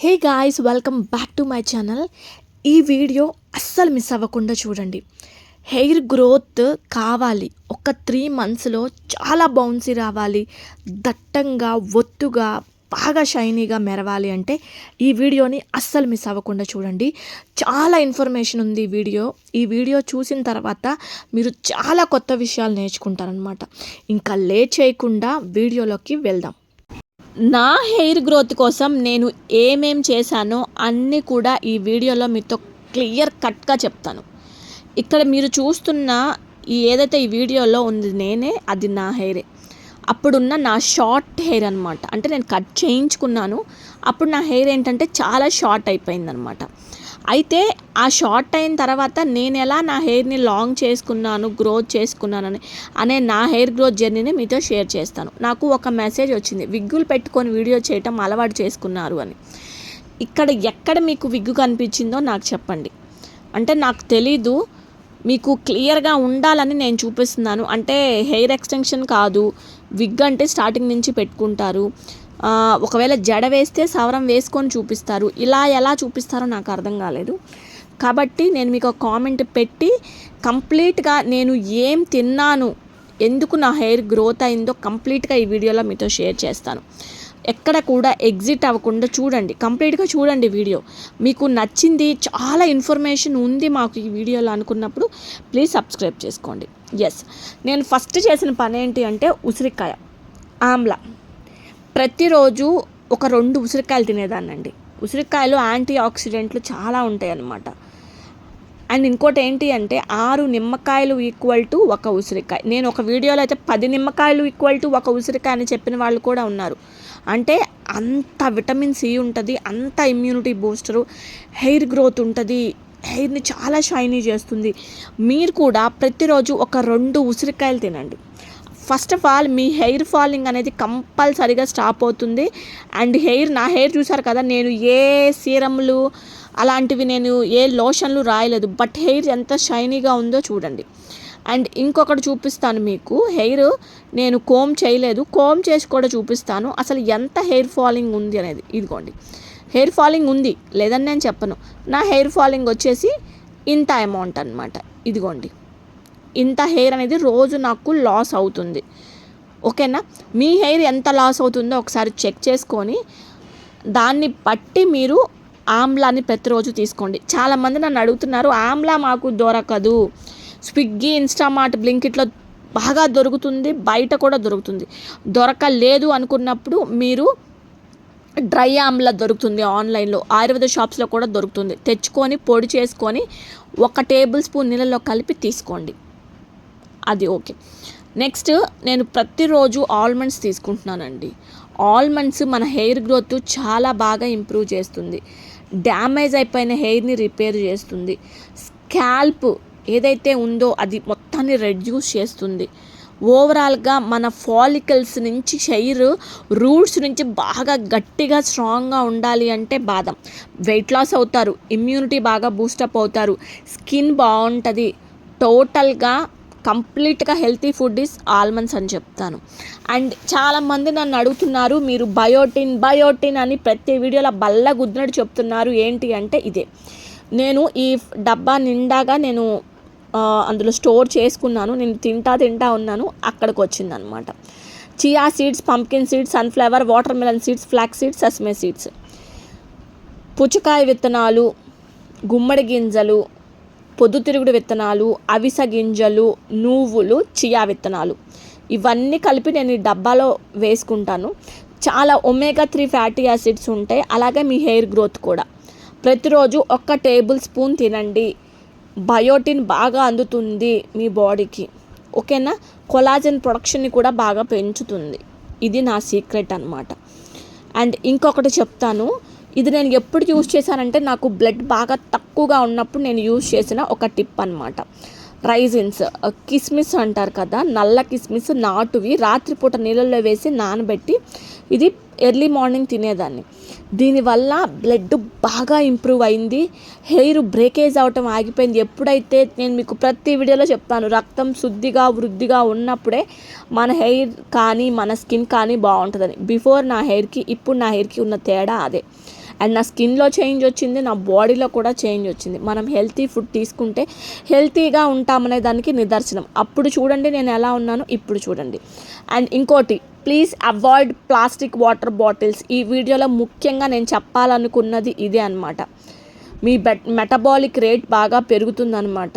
Hey guys welcome back to my channel ఈ video అస్సలు miss అవ్వకుండా చూడండి. హెయిర్ గ్రోత్ కావాలి. ఒక త్రీ మంత్స్లో చాలా బౌన్సీ రావాలి. దట్టంగా ఒత్తుగా బాగా షైనీగా మెరవాలి అంటే ఈ వీడియోని అస్సలు మిస్ అవ్వకుండా చూడండి. చాలా ఇన్ఫర్మేషన్ ఉంది ఈ వీడియో. ఈ వీడియో చూసిన తర్వాత మీరు చాలా కొత్త విషయాలు నేర్చుకుంటారనమాట ఇంకా లేట్ చేయకుండా వీడియోలోకి వెళ్దాం. నా హెయిర్ గ్రోత్ కోసం నేను ఏమేం చేశానో అన్నీ కూడా ఈ వీడియోలో మీతో క్లియర్ కట్గా చెప్తాను. ఇక్కడ మీరు చూస్తున్న ఈ ఏదైతే ఈ వీడియోలో ఉంది నేనే అది నా హెయిరే. అప్పుడున్న నా షార్ట్ హెయిర్ అనమాట అంటే నేను కట్ చేయించుకున్నాను. అప్పుడు నా హెయిర్ ఏంటంటే చాలా షార్ట్ అయిపోయిందనమాట అయితే ఆ షార్ట్ అయిన తర్వాత నేను ఎలా నా హెయిర్ని లాంగ్ చేసుకున్నాను గ్రోత్ చేసుకున్నానని అనే నా హెయిర్ గ్రోత్ జర్నీని మీతో షేర్ చేస్తాను. నాకు ఒక మెసేజ్ వచ్చింది. విగ్గులు పెట్టుకొని వీడియో చేయటం అలవాటు చేసుకున్నారు అని. ఇక్కడ ఎక్కడ మీకు విగ్గు కనిపించిందో నాకు చెప్పండి. అంటే నాకు తెలీదు. మీకు క్లియర్గా ఉండాలని నేను చూపిస్తున్నాను. అంటే హెయిర్ ఎక్స్టెన్షన్ కాదు. విగ్ అంటే స్టార్టింగ్ నుంచి పెట్టుకుంటారు. ఒకవేళ జడ వేస్తే సవరం వేసుకొని చూపిస్తారు. ఇలా ఎలా చూపిస్తారో నాకు అర్థం కాలేదు. కాబట్టి నేను మీకు ఒక కామెంట్ పెట్టి కంప్లీట్గా నేను ఏం తిన్నాను ఎందుకు నా హెయిర్ గ్రోత్ అయిందో కంప్లీట్గా ఈ వీడియోలో మీతో షేర్ చేస్తాను. ఎక్కడ కూడా ఎగ్జిట్ అవ్వకుండా చూడండి. కంప్లీట్గా చూడండి వీడియో. మీకు నచ్చింది చాలా ఇన్ఫర్మేషన్ ఉంది మాకు ఈ వీడియోలో అనుకున్నప్పుడు ప్లీజ్ సబ్స్క్రైబ్ చేసుకోండి. ఎస్ నేను ఫస్ట్ చేసిన పని ఏంటి అంటే ఉసిరికాయ ఆమ్లా. ప్రతిరోజు ఒక రెండు ఉసిరికాయలు తినేదాన్నండి. ఉసిరికాయలు యాంటీ ఆక్సిడెంట్లు చాలా ఉంటాయి అన్నమాట అండ్ ఇంకోటి ఏంటి అంటే ఆరు నిమ్మకాయలు ఈక్వల్ టు ఒక ఉసిరికాయ. నేను ఒక వీడియోలో అయితే పది నిమ్మకాయలు ఈక్వల్ టు ఒక ఉసిరికాయ అని చెప్పిన వాళ్ళు కూడా ఉన్నారు. అంటే అంత విటమిన్ సి ఉంటుంది అంత ఇమ్యూనిటీ బూస్టరు హెయిర్ గ్రోత్ ఉంటుంది హెయిర్ని చాలా షైనీ చేస్తుంది. మీరు కూడా ప్రతిరోజు ఒక రెండు ఉసిరికాయలు తినండి. ఫస్ట్ ఆఫ్ ఆల్ మీ హెయిర్ ఫాలింగ్ అనేది కంపల్సరీగా స్టాప్ అవుతుంది. అండ్ హెయిర్ నా హెయిర్ చూసారు కదా నేను ఏ సీరమ్లు అలాంటివి నేను ఏ లోషన్లు రాయలేదు. బట్ హెయిర్ ఎంత షైనీగా ఉందో చూడండి. అండ్ ఇంకొకటి చూపిస్తాను మీకు. హెయిర్ నేను కోమ్ చేయలేదు. కోమ్ చేసి కూడా చూపిస్తాను. అసలు ఎంత హెయిర్ ఫాలింగ్ ఉంది అనేది ఇదిగోండి. హెయిర్ ఫాలింగ్ ఉంది లేదని నేను చెప్పను. నా హెయిర్ ఫాలింగ్ వచ్చేసి ఇంత అమౌంట్ అనమాట ఇదిగోండి. ఇంత హెయిర్ అనేది రోజు నాకు లాస్ అవుతుంది. ఓకేనా? మీ హెయిర్ ఎంత లాస్ అవుతుందో ఒకసారి చెక్ చేసుకొని దాన్ని బట్టి మీరు ఆమ్లాని ప్రతిరోజు తీసుకోండి. చాలామంది నన్ను అడుగుతున్నారు ఆమ్లా మాకు దొరకదు. స్విగ్గీ ఇన్స్టామార్ట్ బ్లింకిట్లో బాగా దొరుకుతుంది బయట కూడా దొరుకుతుంది. దొరకలేదు అనుకున్నప్పుడు మీరు డ్రై ఆమ్లా దొరుకుతుంది ఆన్లైన్లో ఆయుర్వేద షాప్స్లో కూడా దొరుకుతుంది. తెచ్చుకొని పొడి చేసుకొని ఒక టేబుల్ స్పూన్ నీళ్ళలో కలిపి తీసుకోండి. అది ఓకే. నెక్స్ట్ నేను ప్రతిరోజు ఆల్మండ్స్ తీసుకుంటున్నానండి. ఆల్మండ్స్ మన హెయిర్ గ్రోత్ చాలా బాగా ఇంప్రూవ్ చేస్తుంది. డ్యామేజ్ అయిపోయిన హెయిర్ని రిపేర్ చేస్తుంది. స్కాల్ప్ ఏదైతే ఉందో అది మొత్తాన్ని రెడ్యూస్ చేస్తుంది. ఓవరాల్గా మన ఫాలికల్స్ నుంచి హెయిర్ రూట్స్ నుంచి బాగా గట్టిగా స్ట్రాంగ్గా ఉండాలి అంటే బాదం. వెయిట్ లాస్ అవుతారు ఇమ్యూనిటీ బాగా బూస్టప్ అవుతారు స్కిన్ బాగుంటుంది. టోటల్గా కంప్లీట్గా హెల్తీ ఫుడ్ ఈస్ ఆల్మండ్స్ అని చెప్తాను. అండ్ చాలామంది నన్ను అడుగుతున్నారు మీరు బయోటిన్ బయోటిన్ అని ప్రతి వీడియోలో బల్ల గుద్దినట్టు చెప్తున్నారు. ఏంటి అంటే ఇదే. నేను ఈ డబ్బా నిండాగా నేను అందులో స్టోర్ చేసుకున్నాను. నేను తింటా తింటా ఉన్నాను. అక్కడికి వచ్చిందనమాట. Chia seeds pumpkin seeds sunflower watermelon seeds flax seeds sesame seeds. పుచ్చకాయ విత్తనాలు గుమ్మడి గింజలు పొద్దుతిరుగుడు విత్తనాలు అవిసె గింజలు నువ్వులు చియా విత్తనాలు. ఇవన్నీ కలిపి నేను ఈ డబ్బాలో వేసుకుంటాను. చాలా ఒమేగా త్రీ ఫ్యాటీ యాసిడ్స్ ఉంటాయి. అలాగే మీ హెయిర్ గ్రోత్ కూడా. ప్రతిరోజు ఒక్క టేబుల్ స్పూన్ తినండి. బయోటిన్ బాగా అందుతుంది మీ బాడీకి. ఓకేనా? కొలాజన్ ప్రొడక్షన్ని కూడా బాగా పెంచుతుంది. ఇది నా సీక్రెట్ అనమాట అండ్ ఇంకొకటి చెప్తాను. ఇది నేను ఎప్పుడు యూజ్ చేశానంటే నాకు బ్లడ్ బాగా తక్కువగా ఉన్నప్పుడు నేను యూజ్ చేసిన ఒక టిప్ అనమాట రైజిన్స్ కిస్మిస్ అంటారు కదా నల్ల కిస్మిస్ నాటువి రాత్రిపూట నీళ్ళల్లో వేసి నానబెట్టి ఇది ఎర్లీ మార్నింగ్ తినేదాన్ని. దీనివల్ల బ్లడ్ బాగా ఇంప్రూవ్ అయింది. హెయిర్ బ్రేకేజ్ అవటం ఆగిపోయింది. ఎప్పుడైతే నేను మీకు ప్రతి వీడియోలో చెప్తాను రక్తం శుద్ధిగా వృద్ధిగా ఉన్నప్పుడే మన హెయిర్ కానీ మన స్కిన్ కానీ బాగుంటుందని. బిఫోర్ నా హెయిర్కి ఇప్పుడు నా హెయిర్కి ఉన్న తేడా అదే. అండ్ నా స్కిన్లో చేంజ్ వచ్చింది నా బాడీలో కూడా చేంజ్ వచ్చింది. మనం హెల్తీ ఫుడ్ తీసుకుంటే హెల్తీగా ఉంటామనే దానికి నిదర్శనం. అప్పుడు చూడండి నేను ఎలా ఉన్నానో ఇప్పుడు చూడండి. అండ్ ఇంకోటి please avoid plastic water bottles. ఈ వీడియోలో ముఖ్యంగా నేను చెప్పాలనుకున్నది ఇదే అనమాట మీ బెట్ మెటబాలిక్ రేట్ బాగా పెరుగుతుందన్నమాట.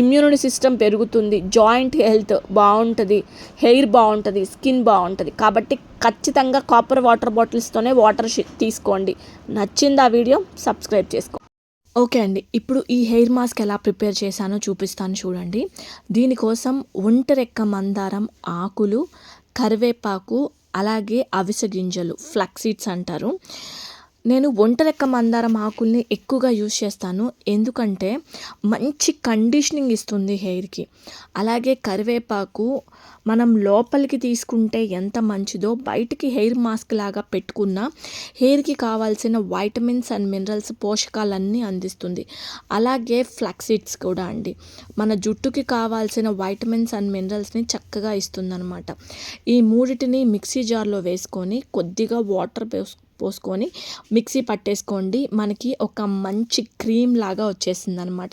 ఇమ్యూనిటీ సిస్టమ్ పెరుగుతుంది. జాయింట్ హెల్త్ బాగుంటుంది హెయిర్ బాగుంటుంది స్కిన్ బాగుంటుంది కాబట్టి ఖచ్చితంగా కాపర్ వాటర్ బాటిల్స్తోనే వాటర్ తీసుకోండి. నచ్చింది ఆ వీడియో సబ్స్క్రైబ్ చేసుకోండి ఓకే అండి. ఇప్పుడు ఈ హెయిర్ మాస్క్ ఎలా ప్రిపేర్ చేశానో చూపిస్తాను చూడండి. దీనికోసం ఒంటరెక్క మందారం ఆకులు కరివేపాకు అలాగే అవిసె గింజలు ఫ్లక్సీడ్స్ అంటారు. నేను ఒంటరెక్క మందారం ఆకుల్ని ఎక్కువగా యూజ్ చేస్తాను. ఎందుకంటే మంచి కండిషనింగ్ ఇస్తుంది హెయిర్కి అలాగే కరివేపాకు మనం లోపలికి తీసుకుంటే ఎంత మంచిదో బయటికి హెయిర్ మాస్క్ లాగా పెట్టుకున్న హెయిర్కి కావాల్సిన వైటమిన్స్ అండ్ మినరల్స్ పోషకాలన్నీ అందిస్తుంది. అలాగే ఫ్లాక్సీడ్స్ కూడా అండి. మన జుట్టుకి కావాల్సిన వైటమిన్స్ అండ్ మినరల్స్ని చక్కగా ఇస్తుందన్నమాట. ఈ మూడిటిని మిక్సీ జార్లో వేసుకొని కొద్దిగా వాటర్ పోసుకొని మిక్సీ పట్టేసుకోండి. మనకి ఒక మంచి క్రీమ్ లాగా వచ్చేసింది అనమాట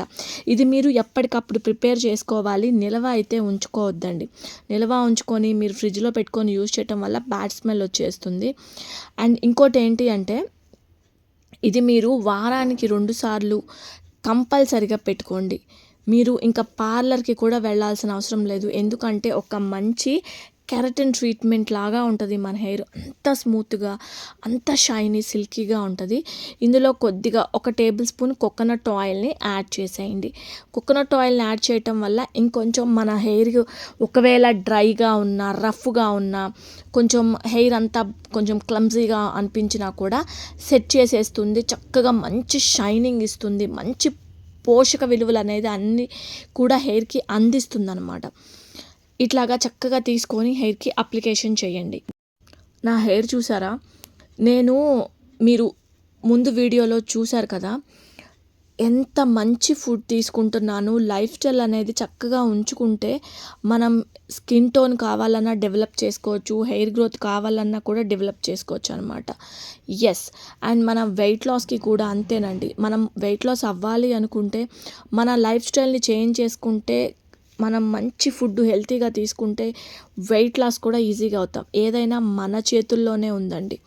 ఇది మీరు ఎప్పటికప్పుడు ప్రిపేర్ చేసుకోవాలి. నిల్వ అయితే ఉంచుకోవద్దండి. నిల్వ ఉంచుకొని మీరు ఫ్రిడ్జ్లో పెట్టుకొని యూజ్ చేయటం వల్ల బ్యాడ్ స్మెల్ వచ్చేస్తుంది. అండ్ ఇంకోటి ఏంటి అంటే ఇది మీరు వారానికి రెండు సార్లు కంపల్సరిగా పెట్టుకోండి. మీరు ఇంకా పార్లర్కి కూడా వెళ్ళాల్సిన అవసరం లేదు. ఎందుకంటే ఒక మంచి కెరటిన్ ట్రీట్మెంట్ లాగా ఉంటుంది మన హెయిర్. అంత స్మూత్గా అంత షైనీ సిల్కీగా ఉంటుంది. ఇందులో కొద్దిగా ఒక టేబుల్ స్పూన్ కోకోనట్ ఆయిల్ని యాడ్ చేసేయండి. కోకోనట్ ఆయిల్ని యాడ్ చేయటం వల్ల ఇంకొంచెం మన హెయిర్ ఒకవేళ డ్రైగా ఉన్న రఫ్గా ఉన్న కొంచెం హెయిర్ అంతా కొంచెం క్లమ్జీగా అనిపించినా కూడా సెట్ చేసేస్తుంది. చక్కగా మంచి షైనింగ్ ఇస్తుంది. మంచి పోషక విలువలు అనేది అన్నీ కూడా హెయిర్కి అందిస్తుంది అనమాట ఇట్లాగా చక్కగా తీసుకొని హెయిర్కి అప్లికేషన్ చేయండి. నా హెయిర్ చూసారా? నేను మీరు ముందు వీడియోలో చూశారు కదా? ఎంత మంచి ఫుడ్ తీసుకుంటున్నాను. లైఫ్ స్టైల్ అనేది చక్కగా ఉంచుకుంటే మనం స్కిన్ టోన్ కావాలన్నా డెవలప్ చేసుకోవచ్చు. హెయిర్ గ్రోత్ కావాలన్నా కూడా డెవలప్ చేసుకోవచ్చు అనమాట ఎస్ అండ్ మన వెయిట్ లాస్కి కూడా అంతేనండి. మనం వెయిట్ లాస్ అవ్వాలి అనుకుంటే మన లైఫ్ స్టైల్ని చేంజ్ చేసుకుంటే మనం మంచి ఫుడ్ హెల్తీగా తీసుకుంటే వెయిట్ లాస్ కూడా ఈజీగా అవుతాం. ఏదైనా మన చేతుల్లోనే ఉందండి.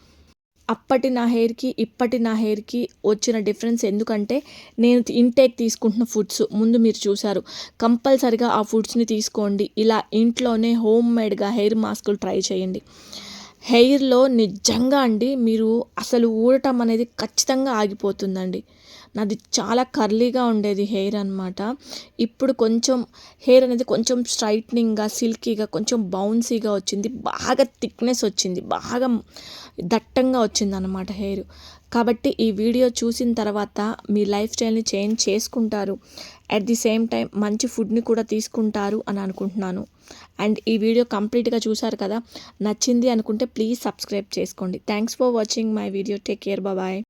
అప్పటి నా హెయిర్కి ఇప్పటి నా హెయిర్కి వచ్చిన డిఫరెన్స్ ఎందుకంటే నేను ఇంటేక్ తీసుకుంటున్న ఫుడ్స్ ముందు మీరు చూసారు కంపల్సరిగా ఆ ఫుడ్స్ని తీసుకోండి. ఇలా ఇంట్లోనే హోమ్ మేడ్గా హెయిర్ మాస్కులు ట్రై చేయండి. హెయిర్లో నిజంగా అండి మీరు అసలు ఊడటం అనేది ఖచ్చితంగా ఆగిపోతుందండి. నాది చాలా కర్లీగా ఉండేది హెయిర్ అనమాట ఇప్పుడు కొంచెం హెయిర్ అనేది కొంచెం స్ట్రైట్నింగ్గా సిల్కీగా కొంచెం బౌన్సీగా వచ్చింది. బాగా థిక్నెస్ వచ్చింది. బాగా దట్టంగా వచ్చింది అనమాట హెయిర్. కాబట్టి ఈ వీడియో చూసిన తర్వాత మీ లైఫ్ స్టైల్ని చేంజ్ చేసుకుంటారు. అట్ ది సేమ్ టైం మంచి ఫుడ్ని కూడా తీసుకుంటారు అని అనుకుంటున్నాను. అండ్ ఈ వీడియో కంప్లీట్గా చూసారు కదా నచ్చింది అనుకుంటే ప్లీజ్ సబ్స్క్రైబ్ చేసుకోండి. Thanks for watching my video take care bye